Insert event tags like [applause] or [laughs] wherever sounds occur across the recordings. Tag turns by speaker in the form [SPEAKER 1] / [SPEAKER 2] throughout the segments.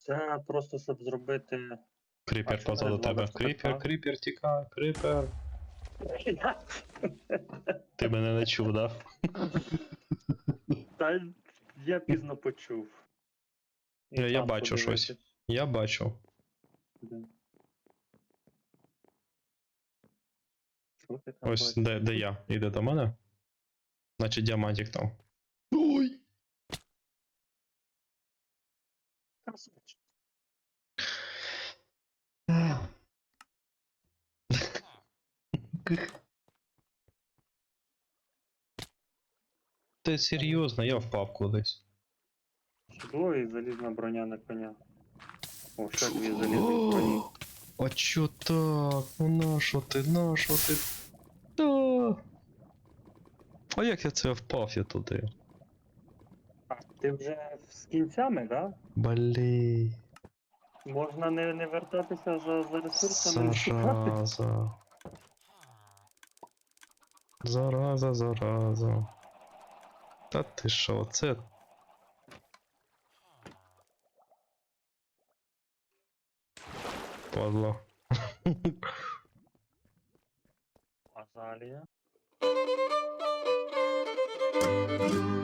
[SPEAKER 1] Це просто щоб зробити.
[SPEAKER 2] Кріпер позаду тебе. Кріпер, кріпер, тікай, кріпер. [laughs] Ти мене не чув, да?
[SPEAKER 1] Та я пізно почув.
[SPEAKER 2] Я- я бачу щось. Я бачу. Ось де, де я. Іде до мене. Значить діамантик там. Ой!
[SPEAKER 1] Красавчик.
[SPEAKER 2] Ти серйозно, я впав кудись.
[SPEAKER 1] Чудово і залізна броня на коня. О, ще дві залізні броні.
[SPEAKER 2] А чо так? Ну нащо ти, нащо ти? Та. А як я це впав я туди?
[SPEAKER 1] Ти вже з кінцями, да?
[SPEAKER 2] Блін.
[SPEAKER 1] Можна не, не вертатися за, за ресурсами.
[SPEAKER 2] Зараза. Зараза, зараза. Та ти що, це. Падла.
[SPEAKER 1] Азалія. [laughs]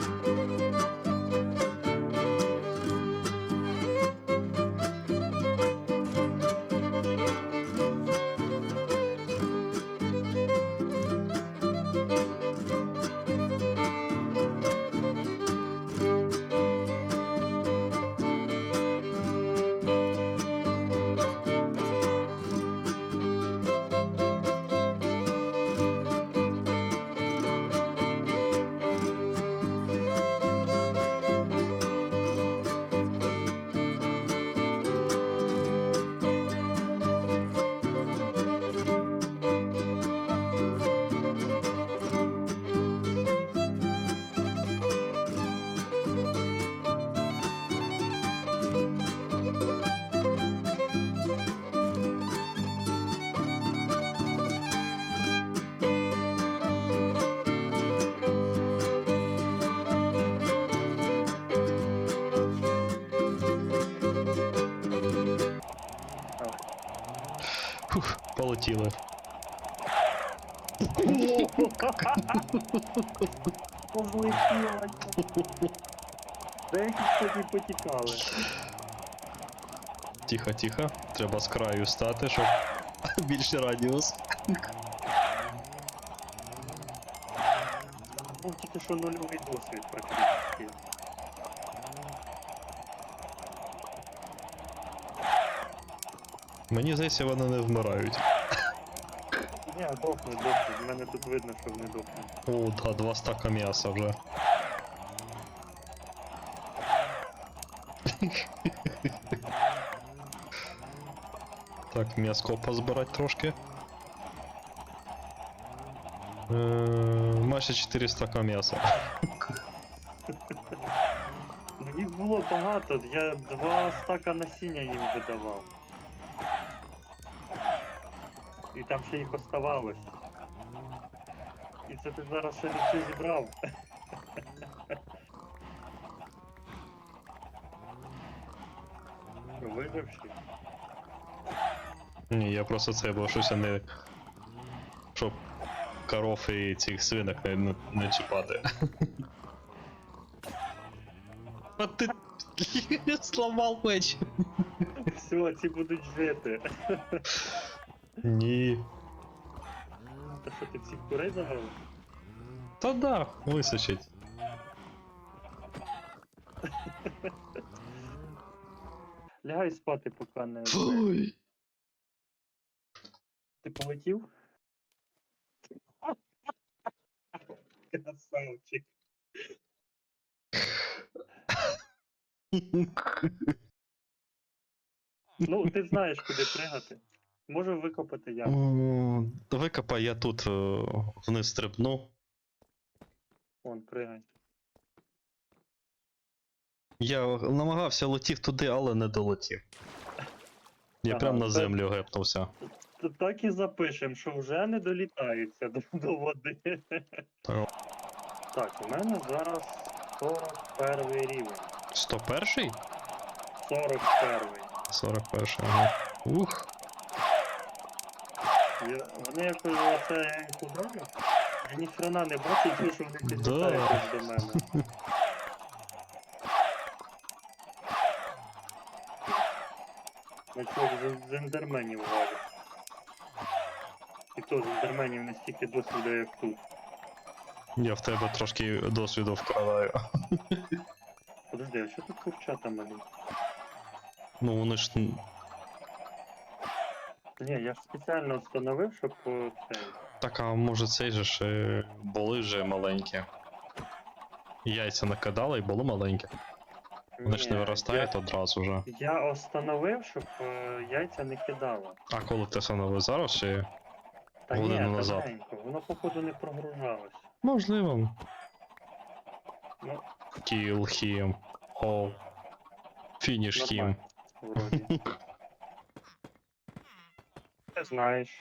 [SPEAKER 2] Фух, полетіли.
[SPEAKER 1] Позлетіла. Деякі, кстати, потікали.
[SPEAKER 2] Тихо, тихо. Треба з краю стати, щоб [laughs] більше радіус.
[SPEAKER 1] Був тільки що нульовий досвід практично.
[SPEAKER 2] Мені здається, вони не вмирають.
[SPEAKER 1] Ні, дохне, дохне. В мене тут видно, що вони дохнуть.
[SPEAKER 2] О, да, два стака м'яса вже. Так, м'яско позбирати трошки. Е, майже 4 стака м'яса.
[SPEAKER 1] Ну їх було багато, я два стака насіння їм видавав. І там ще їх оставалось. І це ти зараз ще не все зібрав. Виживши?
[SPEAKER 2] Ні, я просто це, бо щось я не. Щоб коров і цих свинок не, не, не чіпати. А ти [laughs] сломав меч.
[SPEAKER 1] Все, ці будуть жити.
[SPEAKER 2] Ні.
[SPEAKER 1] Та що ти всіх курей завели?
[SPEAKER 2] Та да, височить.
[SPEAKER 1] Лягай спати, поки не.
[SPEAKER 2] Фуй.
[SPEAKER 1] Ти полетів? Красавчик. Ну, ти знаєш, куди пригати. Може викопати яму.
[SPEAKER 2] О, Викопай, я тут е, вниз стрибну.
[SPEAKER 1] Вон, пригай.
[SPEAKER 2] Я намагався летів туди, але не долетів. Я
[SPEAKER 1] Ага,
[SPEAKER 2] прям на
[SPEAKER 1] так.
[SPEAKER 2] землю гепнувся.
[SPEAKER 1] Т- Так і запишемо, що вже не долітаються до, до води.
[SPEAKER 2] Так.
[SPEAKER 1] Так, у мене зараз 41 рівень.
[SPEAKER 2] 101-й?
[SPEAKER 1] 41.
[SPEAKER 2] 41 ага. Ух.
[SPEAKER 1] Вони якось я їм кудаю. Я ні хрена не бачу, ті, що вони підлітають до мене. На чого з, ендерменів валять. І то з ендерменів не стільки досвіду, як тут.
[SPEAKER 2] Я в тебе трошки досвіду вкладаю.
[SPEAKER 1] Подожди, а що тут курчата малі?
[SPEAKER 2] Ну вони ж.
[SPEAKER 1] Ні, я ж спеціально встановив, щоб о, цей.
[SPEAKER 2] Так, а може цей же ж е, були вже маленькі. Яйця накидали і були маленькі. Вони ж не
[SPEAKER 1] Ні,
[SPEAKER 2] виростають одразу вже.
[SPEAKER 1] Я, я остановив, щоб е, яйця не кидало.
[SPEAKER 2] А коли ти встановив зараз чи.
[SPEAKER 1] Та
[SPEAKER 2] Годину
[SPEAKER 1] ні,
[SPEAKER 2] назад.
[SPEAKER 1] давненько, воно походу не прогружалось.
[SPEAKER 2] Можливо.
[SPEAKER 1] Ну,
[SPEAKER 2] Kill him. О. Finish him.
[SPEAKER 1] нормально, вроді. [laughs] Знаєш,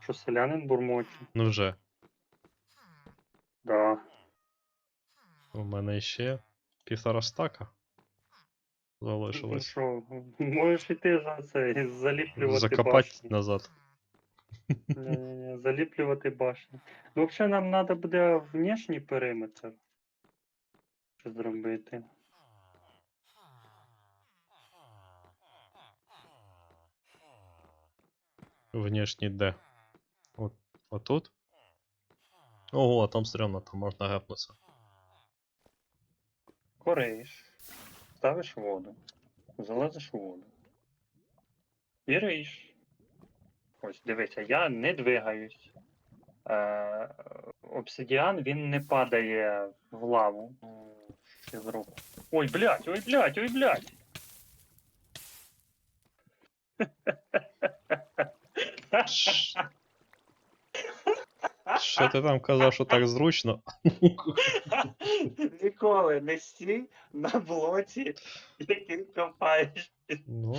[SPEAKER 1] що селянин бурмоті.
[SPEAKER 2] Ну вже.
[SPEAKER 1] Да.
[SPEAKER 2] У мене ще півтора стака.
[SPEAKER 1] Ну
[SPEAKER 2] Залишилось.
[SPEAKER 1] що, можеш іти за це, заліплювати
[SPEAKER 2] Закопати
[SPEAKER 1] башню.
[SPEAKER 2] назад.
[SPEAKER 1] Ні-ні-ні, заліплювати башню. Ну, взагалі нам треба буде внешній периметр. Що зробити?
[SPEAKER 2] Внешній де? От, отут? Ого, а там стрімно, там можна гепнутися.
[SPEAKER 1] Кориш. Ставиш воду. Залазиш у воду. І риш. Ось дивися, я не двигаюсь. Е, обсидіан він не падає в лаву. Ще зроблю. Ой, блядь, ой, блядь, ой, блядь.
[SPEAKER 2] Що ти там казав, що так зручно?
[SPEAKER 1] Ніколи не стій на блоці, який копаєш.
[SPEAKER 2] Ну